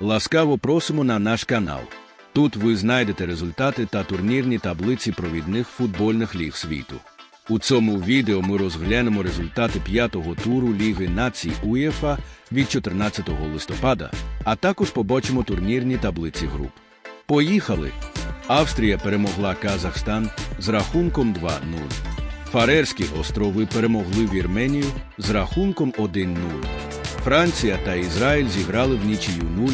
Ласкаво просимо на наш канал. Тут ви знайдете результати та турнірні таблиці провідних футбольних ліг світу. У цьому відео ми розглянемо результати п'ятого туру Ліги націй УЄФА від 14 листопада, а також побачимо турнірні таблиці груп. Поїхали! Австрія перемогла Казахстан з рахунком 2-0. Фарерські острови перемогли Вірменію з рахунком 1-0. Франція та Ізраїль зіграли в нічию 0-0.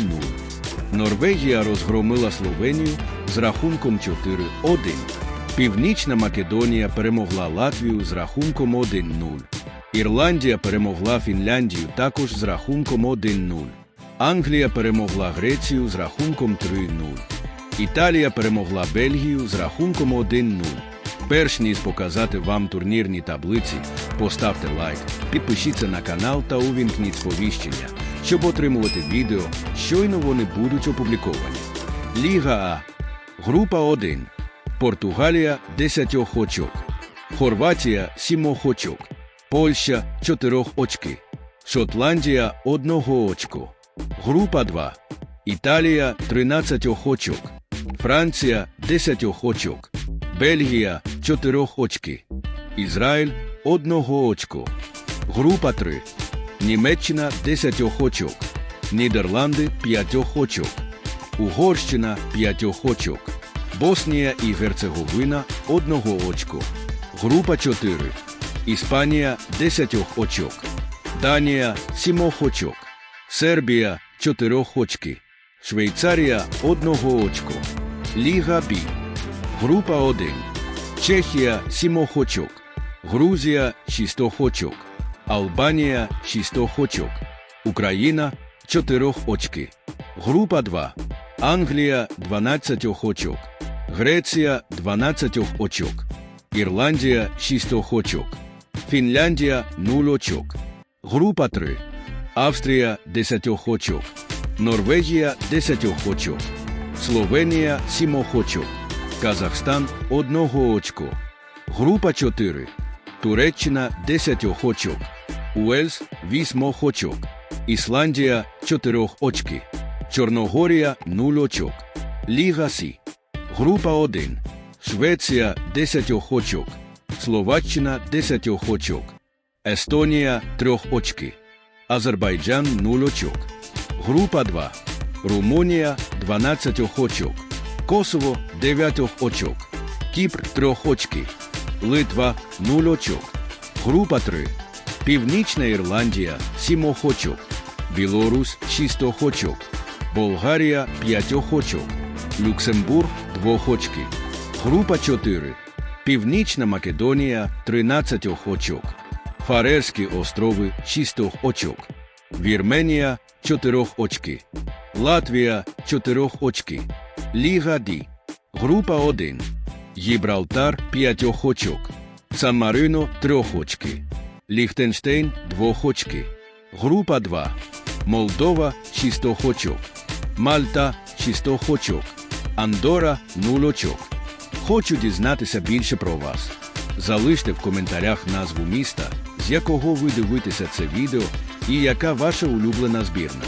Норвегія розгромила Словенію з рахунком 4-1. Північна Македонія перемогла Латвію з рахунком 1-0. Ірландія перемогла Фінляндію також з рахунком 1-0. Англія перемогла Грецію з рахунком 3-0. Італія перемогла Бельгію з рахунком 1-0. Перш ніж показати вам турнірні таблиці, поставте лайк, підпишіться на канал та увімкніть сповіщення, щоб отримувати відео, щойно вони будуть опубліковані. Ліга А. Група 1. Португалія 10 очок. Хорватія 7 очок. Польща 4 очки. Шотландія 1 очко. Група 2. Італія 13 очок. Франція 10 очок. Бельгія 4 очки. Ізраїль 1 очко. Група 3. Німеччина 10 очок. Нідерланди 5 очок. Угорщина 5 очок. Боснія і Герцеговина 1 очко. Група 4. Іспанія 10 очок. Данія 7 очок. Сербія 4 очки. Швейцарія 1 очко. Ліга Б. Група 1. Чехія 7 очок. Грузія 6 очок. Албанія 6 очок. Україна 4 очки. Група 2. Англія 12 очок. Греція 12 очок. Ірландія 6 очок. Фінляндія 0 очок. Група 3. Австрія 10 очок. Норвегія 10 очок. Словенія 7 очок. Казахстан 1 очко. Група 4. Туреччина 10 очок. Уельс 8 очок. Ісландія 4 очки. Чорногорія 0 очок. Ліга Сі. Група 1. Швеція 10 очок. Словаччина 10 очок. Естонія 3 очки. Азербайджан 0 очок. Група 2. Румунія 12 очок. Косово 9 очок. Кіпр 3 очки. Литва 0 очок. Група 3. Північна Ірландія 7 очок. Білорусь 6 очок. Болгарія 5 очок. Люксембург 2 очки. Група 4. Північна Македонія 13 очок. Фарерські острови 6 очок. Вірменія 4 очки. Латвія 4 очки. Ліга Д. Група 1. Гібралтар 5 очок. Сан-Марино 3 очки. Ліхтенштейн 2 очки. Група 2. Молдова 6 очок. Мальта 6 очок. Андора 0 очок. Хочу дізнатися більше про вас. Залиште в коментарях назву міста, з якого ви дивитеся це відео, і яка ваша улюблена збірна.